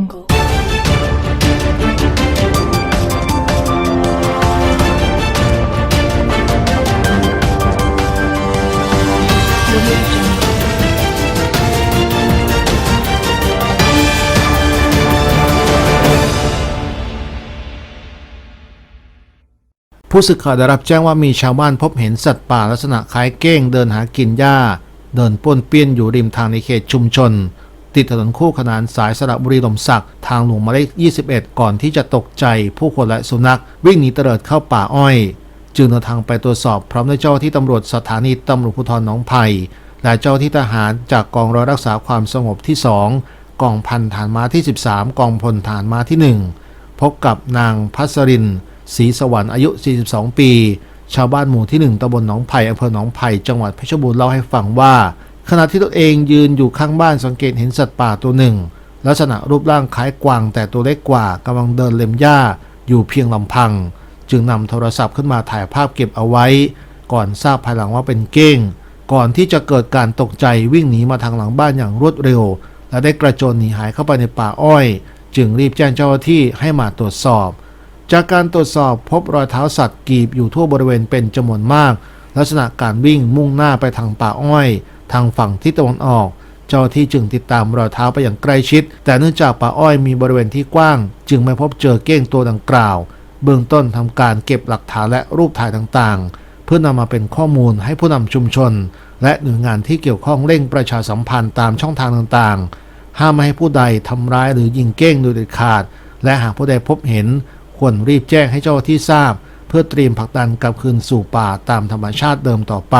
jungle. Jungle. ผู้สื่อข่าวได้รับแจ้งว่ามีชาวบ้านพบเห็นสัตว์ป่าลักษณะคล้ายเก้งเดินหากินหญ้า เดินป้วนเปี้ยนอยู่ริมทางในเขตชุมชน ติดถนนคู่ขนานสายสระบุรีลมศักดิ์ทางหลวงหมายเลข 21 ก่อนที่จะตกใจผู้คนและสุนัข วิ่งหนีเตลิดเข้าป่าอ้อย จึงเดินทางไปตรวจสอบพร้อมด้วยเจ้าที่ตำรวจสถานีตำรวจภูธรหนองไผ่และเจ้าที่ทหารจากกองร้อยรักษาความสงบที่ 2 กองพันฐานม้าที่ 13 กองพลฐานม้าที่ 1 พบกับนางพัสรินศรีสวรรค์อายุ 42 ปี ชาวบ้านหมู่ที่ 1ตำบลหนองไผ่อำเภอหนองไผ่จังหวัดเพชรบูรณ์เล่าให้ฟังว่า ขณะที่ตัวเองยืนอยู่ข้างบ้านสังเกตเห็นสัตว์ป่าตัวหนึ่ง ลักษณะรูปร่างคล้ายกวางแต่ตัวเล็กกว่ากำลังเดินเล็มหญ้าอยู่เพียงลำพัง จึงนำโทรศัพท์ขึ้นมาถ่ายภาพเก็บเอาไว้ ก่อนทราบภายหลังว่าเป็นเก้ง ก่อนที่จะเกิดการตกใจวิ่งหนีมาทางหลังบ้านอย่างรวดเร็ว และได้กระโจนหนีหายเข้าไปในป่าอ้อย จึงรีบแจ้งเจ้าหน้าที่ให้มาตรวจสอบ จากการตรวจสอบพบรอยเท้าสัตว์กีบอยู่ทั่วบริเวณเป็นจำนวนมาก ลักษณะการวิ่งมุ่งหน้าไปทางป่าอ้อย ทางฝั่งทิศตะวันออก เจ้าที่จึงติดตามรอยเท้าไปอย่างใกล้ชิด แต่เนื่องจากป่าอ้อยมีบริเวณที่กว้าง จึงไม่พบเจอเก้งตัวดังกล่าว เบื้องต้นทำการเก็บหลักฐานและรูปถ่ายต่างๆ เพื่อนำมาเป็นข้อมูลให้ผู้นำชุมชน และหน่วยงานที่เกี่ยวข้องเร่งประชาสัมพันธ์ตามช่องทางต่างๆ ห้ามไม่ให้ผู้ใดทำร้ายหรือยิงเก้งโดยเด็ดขาด และหากผู้ใดพบเห็น ควรรีบแจ้งให้เจ้าหน้าที่ทราบ เพื่อเตรียมผลักดันกลับคืนสู่ป่าตามธรรมชาติเดิมต่อไป